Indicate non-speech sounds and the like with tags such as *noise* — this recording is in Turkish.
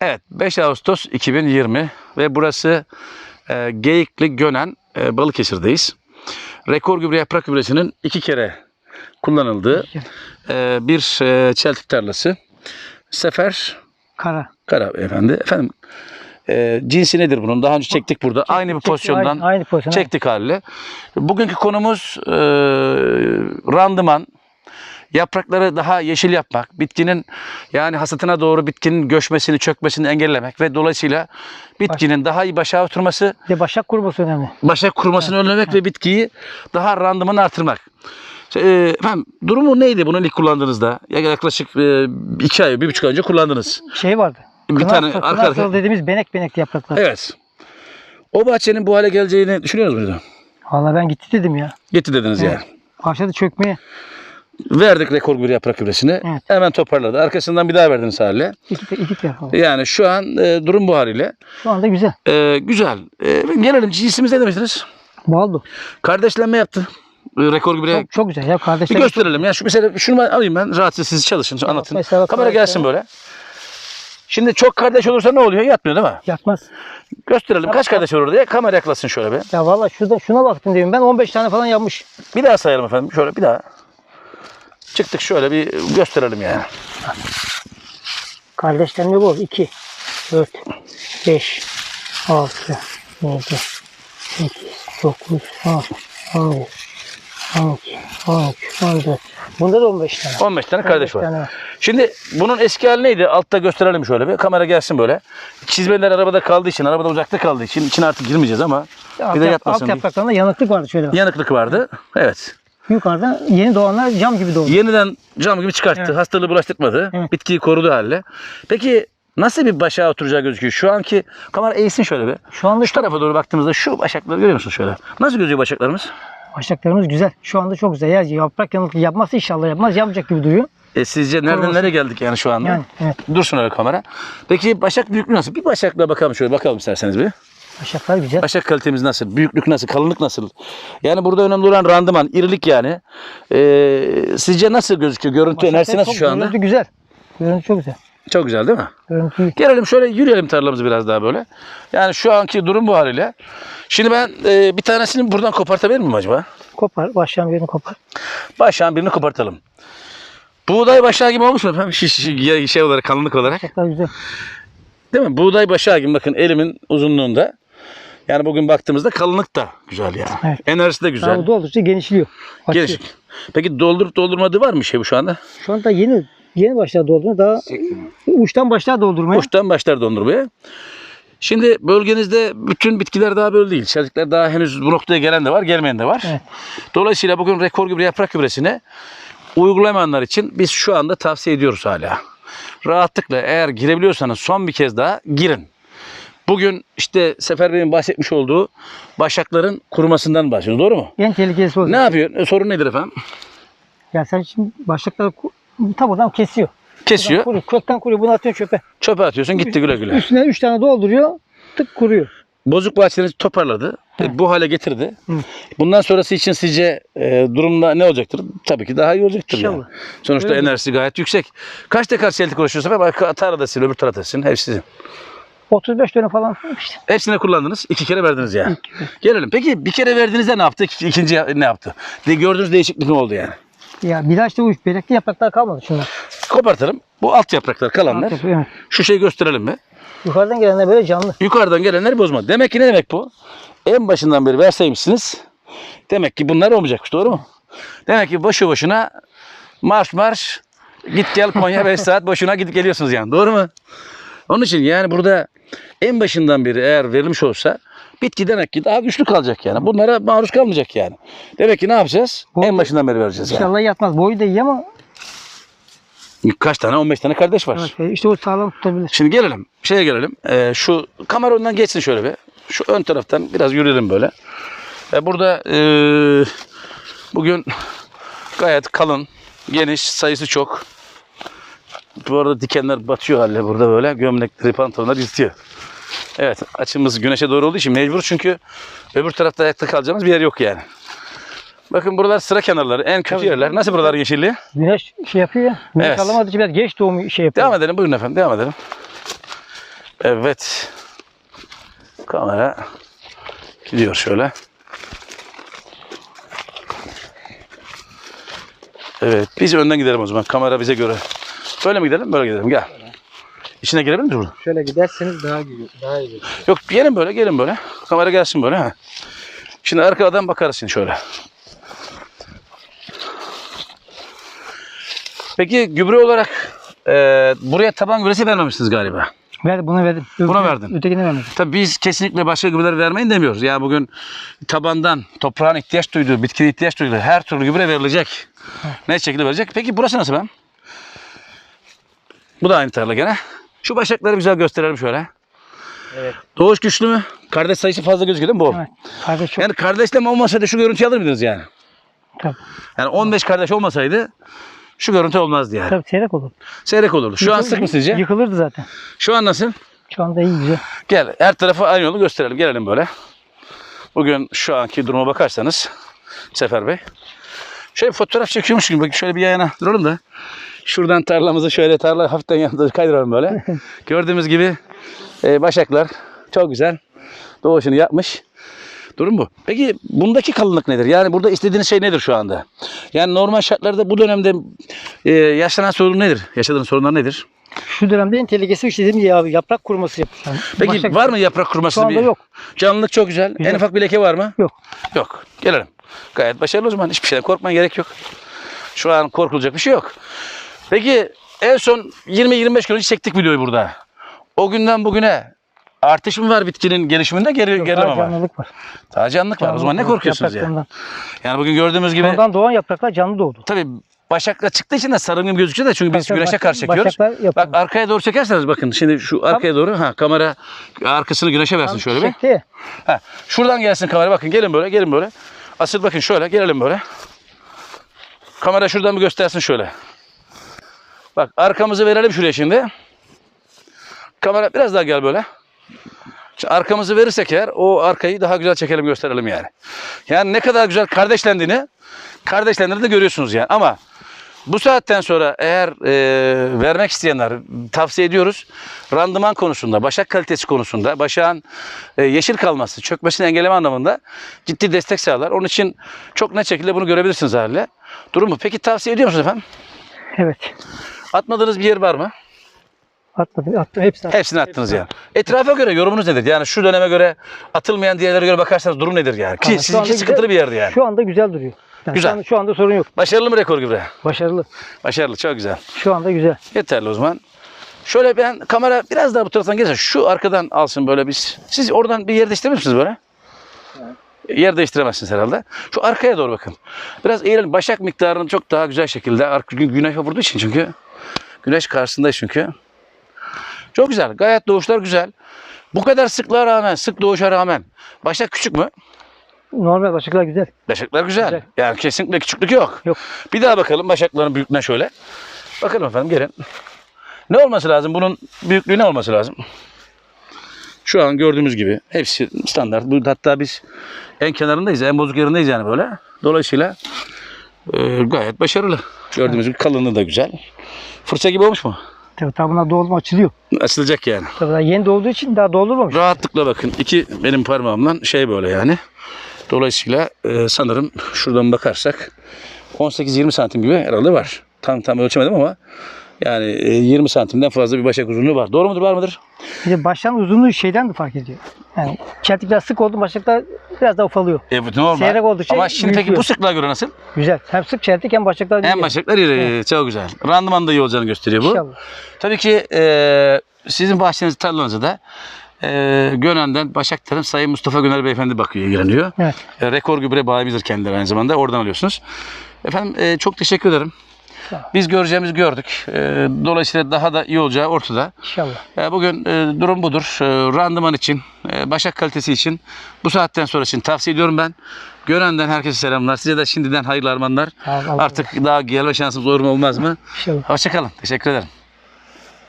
Evet 5 Ağustos 2020 ve burası e, Geyikli Gönen e, Balıkesir'deyiz. Rekor gübre yaprak gübresinin iki kere kullanıldığı e, bir e, çeltik tarlası. Sefer Kara. Kara efendi. Efendim e, cinsi nedir bunun? Daha önce çektik burada. aynı bir pozisyondan Aynı, aynı pozisyon. çektik haliyle. Bugünkü konumuz e, randıman. Yaprakları daha yeşil yapmak, bitkinin yani hasatına doğru bitkinin göçmesini, çökmesini engellemek ve dolayısıyla bitkinin daha iyi başa oturması, de başak kurması önemli. başa kurumasını önlemek ve bitkiyi daha randıman artırmak. E, efendim durumu neydi bunun ilk kullandığınızda? Yaklaşık e, iki ay, bir buçuk ay önce kullandınız. Şey vardı. Bir tane asıl- arka dediğimiz benek benekli yapraklar. Evet. O bahçenin bu hale geleceğini düşünüyor musunuz? Vallahi ben gitti dedim ya. Gitti dediniz Evet. yani. Başladı çökmeye. Verdik rekor bir yaprak gübresini. Evet. Hemen toparladı. Arkasından bir daha verdiniz haliyle. İki, iki falan. Yani şu an e, durum bu haliyle. Şu anda güzel. E, güzel. E, gelelim cinsimiz ne demiştiniz? Baldo. Kardeşlenme yaptı. E, rekor gübre. Çok, çok güzel ya Bir kardeşler. gösterelim. Ya şu mesela şunu ben alayım ben. Rahatsız siz çalışın, anlatın. mesela Kamera gelsin böyle. Şimdi çok kardeş olursa ne oluyor? Yatmıyor değil mi? Yatmaz. Gösterelim. Kaç kardeş olur diye. Kamera yaklasın şöyle bir. Ya valla şurada şuna baktım diyeyim ben 15 tane falan yapmış. Bir daha sayalım efendim. Şöyle bir daha. Çıktık şöyle bir gösterelim yani. Kardeşlerimle bu 2, 4, 5, 6, 7, 8, 9, 10, 11, 12, 13, 14. Bunda da 15 tane. 15 tane kardeş 15 var. tane. Şimdi bunun eski hali neydi? Altta gösterelim şöyle bir. Kamera gelsin böyle. Çizmeler arabada kaldığı için, arabada uzakta kaldığı için içine artık girmeyeceğiz ama Alt, bir de yap- yatmasın. alt yapraklarında yanıklık vardı şöyle bak. Yanıklık vardı. Evet. Yukarıda yeni doğanlar cam gibi doğdu. Yeniden cam gibi çıkarttı. Evet. Hastalığı bulaştırmadı. Evet. Bitkiyi korudu haliyle. Peki nasıl bir başa oturacağı gözüküyor? Şu anki kamera eğsin şöyle bir. Şu anda Şu tarafa doğru baktığımızda şu başakları görüyor musunuz şöyle? Nasıl gözüküyor başaklarımız? başaklarımız güzel. Şu anda çok güzel. Ya yaprak yanıklık yapmazsa inşallah yapmaz. Yapacak gibi duruyor. E sizce nereden nereye geldik yani şu anda? Yani evet. Dursun öyle kamera. Peki başak büyüklüğü nasıl? Bir başakla bakalım şöyle bakalım isterseniz bir. Başaklar güzel. Başak kalitemiz nasıl? Büyüklük nasıl? Kalınlık nasıl? Yani burada önemli olan randıman, irilik yani. Ee, sizce nasıl gözüküyor? Görüntü enerjisi Başaklar nasıl çok- şu anda? Görüntü güzel. Görüntü çok güzel. Çok güzel değil mi? Görüntü. Gelelim şöyle yürüyelim tarlamızı biraz daha böyle. Yani şu anki durum bu haliyle. Şimdi ben e, bir tanesini buradan kopartabilir miyim acaba? Kopar. Başlayan birini kopar. Başağın birini kopartalım. Buğday başağı gibi olmuş mu efendim? Şiş, şiş- şey olarak, kalınlık olarak. Başaklar güzel. Değil mi? Buğday başağı gibi bakın elimin uzunluğunda. Yani bugün baktığımızda kalınlık da güzel yani. Evet. Enerjisi de güzel. Daha bu oldukça genişliyor. Açıyor. Geniş. Peki doldurup doldurmadığı var mı şey bu şu anda? Şu anda yeni yeni başlar doldurmaya. Daha uçtan başlar doldurmaya. Uçtan başlar dondurmaya. Şimdi bölgenizde bütün bitkiler daha böyle değil. Çelikler daha henüz bu noktaya gelen de var, gelmeyen de var. Evet. Dolayısıyla bugün rekor gübre yaprak gübresini uygulamayanlar için biz şu anda tavsiye ediyoruz hala. Rahatlıkla eğer girebiliyorsanız son bir kez daha girin. Bugün işte Sefer Bey'in bahsetmiş olduğu başakların kurumasından bahsediyoruz. Doğru mu? En tehlikelisi o. Ne yapıyor? E, Sorun nedir efendim? Ya sen şimdi başlıkları ku- tam oradan kesiyor. Kesiyor. Kuruyor. Kökten kuruyor. Bunu atıyorsun çöpe. Çöpe atıyorsun. Gitti güle güle. Üstüne 3 tane dolduruyor. Tık kuruyor. Bozuk bahçenizi toparladı. e, Bu hale getirdi. Hı. Bundan sonrası için sizce e, durumda ne olacaktır? Tabii ki daha iyi olacaktır. Yani. İnşallah. Sonuçta Öyle. enerjisi gayet yüksek. Kaç tekrar çeltik uğraşıyorsa bak tarlada sil, öbür tarafta sil. Hepsi sizin. 35 dönüm falan işte. Hepsini kullandınız. iki kere verdiniz yani. Gelelim. Peki bir kere verdiğinizde ne yaptı? İki- İkinci ne yaptı? De, gördüğünüz değişiklik ne oldu yani? Ya bir daha işte uç. Belekli yapraklar kalmadı şunlar. Kopartalım. Bu alt yapraklar kalanlar. Alt yapı, evet. Şu şeyi gösterelim mi? Yukarıdan gelenler böyle canlı. Yukarıdan gelenleri bozma. Demek ki ne demek bu? En başından beri verseymişsiniz. Demek ki bunlar olmayacakmış. Doğru mu? Demek ki boşu boşuna marş marş git gel Konya 5 saat boşuna gidip geliyorsunuz yani. Doğru mu? Onun için yani burada en başından beri eğer verilmiş olsa bitki demek ki daha güçlü kalacak yani. Bunlara maruz kalmayacak yani. Demek ki ne yapacağız? Bu- En başından beri vereceğiz yani. İnşallah yatmaz. Boyu da iyi ama Kaç tane? 15 tane kardeş var. evet, işte o sağlam tutabilir. Şimdi gelelim. Şeye gelelim. Ee, şu kamera önden geçsin şöyle bir. Şu ön taraftan biraz yürüyelim böyle. Ve burada ee, bugün gayet kalın, geniş, sayısı çok. Bu arada dikenler batıyor halle burada böyle. Gömlekleri, pantolonlar yırtıyor. Evet açımız güneşe doğru olduğu için mecbur çünkü öbür tarafta ayakta kalacağımız bir yer yok yani. Bakın buralar sıra kenarları. En kötü Tabii. yerler. Nasıl buralar yeşilliği? Güneş şey yapıyor ya. Güneş Evet. alamadığı için biraz geç doğum şey yapıyor. Devam edelim. Buyurun efendim. Devam edelim. Evet. Kamera gidiyor şöyle. Evet. Biz önden gidelim o zaman. Kamera bize göre. Böyle mi gidelim? Böyle gidelim. Gel. İçine girebilir miyiz burada? Şöyle giderseniz daha güzel, daha iyi. Yok gelin böyle gelin böyle. Kamera gelsin böyle. Ha. Şimdi arkadan bakarız şimdi şöyle. Peki gübre olarak e, buraya taban gübresi vermemişsiniz galiba. Ver, buna verdim. Buna Öbür- verdin. Ötekine vermedim. Tabii biz kesinlikle başka gübreler vermeyin demiyoruz. Yani bugün tabandan toprağın ihtiyaç duyduğu, bitkinin ihtiyaç duyduğu her türlü gübre verilecek. Ne şekilde verilecek? Peki burası nasıl ben? Bu da aynı tarla gene. Şu başakları güzel gösterelim şöyle. Evet. Doğuş güçlü mü? Kardeş sayısı fazla gözüküyor değil mi bu? Evet. Kardeş çok. Yani kardeşlem olmasaydı şu görüntüyü alır mıydınız yani? Tabii. Yani 15 kardeş olmasaydı şu görüntü olmazdı yani. Tabii seyrek olur. Seyrek olurdu. Şu an Yıkılır- sık mı sizce? Yıkılırdı zaten. Şu an nasıl? Şu anda iyi güzel. Gel her tarafa aynı yolu gösterelim. Gelelim böyle. Bugün şu anki duruma bakarsanız Sefer Bey. Şöyle fotoğraf çekiyormuş gibi. Bak Şöyle bir yana duralım da. Şuradan tarlamızı şöyle tarla hafiften yanında kaydıralım böyle. *laughs* Gördüğümüz gibi e, başaklar çok güzel. Doğuşunu yapmış. Durum bu. Peki bundaki kalınlık nedir? Yani burada istediğiniz şey nedir şu anda? Yani normal şartlarda bu dönemde e, yaşanan sorun nedir? Yaşadığınız sorunlar nedir? Şu dönemde en tehlikesi işte dediğim abi, yaprak kuruması yapmışlar. Peki Başak- var mı yaprak kuruması? Şu anda bir? yok. Canlılık çok güzel. Güzel. En ufak bir leke var mı? Yok. Yok. Gelelim. Gayet başarılı o zaman. Hiçbir şeyden korkmaya gerek yok. Şu an korkulacak bir şey yok. Peki en son 20-25 gün önce çektik videoyu burada. O günden bugüne artış mı var bitkinin gelişiminde geri, Yok, gerileme var? canlılık var. Daha canlılık var. O zaman ne korkuyorsunuz yani? Yapraklarından. Yani bugün gördüğümüz gibi Sonradan doğan yapraklar canlı doğdu. tabii başakla çıktığı için de sarı gibi gözüküyor da çünkü biz Tabii, güneşe karşı çekiyoruz. Bak arkaya doğru çekerseniz bakın şimdi şu arkaya doğru ha kamera arkasını güneşe versin şöyle bir. Çekti ya. Ha, şuradan gelsin kamera bakın gelin böyle gelin böyle. Asıl bakın şöyle gelelim böyle. Kamera şuradan bir göstersin şöyle. Bak arkamızı verelim şuraya şimdi. Kamera biraz daha gel böyle. Şimdi arkamızı verirsek eğer o arkayı daha güzel çekelim gösterelim yani. Yani ne kadar güzel kardeşlendiğini kardeşlendiğini de görüyorsunuz yani. Ama bu saatten sonra eğer e, vermek isteyenler tavsiye ediyoruz. Randıman konusunda, başak kalitesi konusunda, başağın e, yeşil kalması, çökmesini engelleme anlamında ciddi destek sağlar. Onun için çok net şekilde bunu görebilirsiniz haliyle. Durum bu. Peki tavsiye ediyor musunuz efendim? Evet. Atmadığınız bir yer var mı? Atmadım. Attım. Hepsini attım. Hepsini attınız yani. Etrafa göre yorumunuz nedir? Yani şu döneme göre atılmayan diğerlere göre bakarsanız durum nedir yani? Ki Ama şu sizinki anda sıkıntılı güzel- bir yerdi yani. Şu anda güzel duruyor. Yani Güzel. Şu anda, şu anda sorun yok. Başarılı mı rekor gibi? Başarılı. Başarılı, çok güzel. Şu anda güzel. Yeterli o zaman. Şöyle ben kamera biraz daha bu taraftan gelirse şu arkadan alsın böyle biz. Siz oradan bir yer değiştirir misiniz böyle? Yer değiştiremezsiniz herhalde. Şu arkaya doğru bakın. Biraz eğilelim. Başak miktarını çok daha güzel şekilde. Gü- güneş vurduğu için çünkü. Güneş karşısında çünkü. Çok güzel. Gayet doğuşlar güzel. Bu kadar sıklığa rağmen, sık doğuşa rağmen. Başak küçük mü? Normal başaklar güzel. Başaklar güzel. Güzel. Yani kesinlikle küçüklük yok. Yok. Bir daha bakalım başakların büyüklüğüne şöyle. Bakalım efendim gelin. Ne olması lazım? Bunun büyüklüğü ne olması lazım? Şu an gördüğümüz gibi hepsi standart. Bu hatta biz en kenarındayız, en bozuk yerindeyiz yani böyle. Dolayısıyla e, gayet başarılı. Gördüğümüz gibi kalınlığı da güzel. Fırça gibi olmuş mu? Tabii tabii bunlar doğulma açılıyor. Açılacak yani. Tabii daha yeni doğduğu için daha doldurmamış. Rahatlıkla bakın. iki benim parmağımdan şey böyle yani. Dolayısıyla e, sanırım şuradan bakarsak 18-20 santim gibi herhalde var. Tam tam ölçemedim ama yani e, 20 santimden fazla bir başak uzunluğu var. Doğru mudur var mıdır? Bir de baştan uzunluğu şeyden de fark ediyor. Yani çeltikler sık oldu başaklar biraz daha ufalıyor. Evet normal. Seyrek oldukça ama şimdi peki büyütüyor. bu sıklığa göre nasıl? Güzel. Hem sık çeltik hem başaklar büyüyor. başaklar iri. Çok güzel. Randıman da iyi olacağını gösteriyor bu. İnşallah. Tabii ki e, sizin bahçeniz tarlanıza da e, Gönen'den Başak Tarım Sayın Mustafa Göner Beyefendi bakıyor, ilgileniyor. Evet. E, rekor gübre bayimizdir kendileri aynı zamanda. Oradan alıyorsunuz. Efendim e, çok teşekkür ederim. Biz göreceğimizi gördük. E, dolayısıyla daha da iyi olacağı ortada. İnşallah. E, bugün e, durum budur. E, randıman için, e, başak kalitesi için, bu saatten sonra için tavsiye ediyorum ben. Gönen'den herkese selamlar. Size de şimdiden hayırlı armağanlar. Allah Artık daha gelme şansımız olur mu olmaz mı? İnşallah. Hoşçakalın. Teşekkür ederim.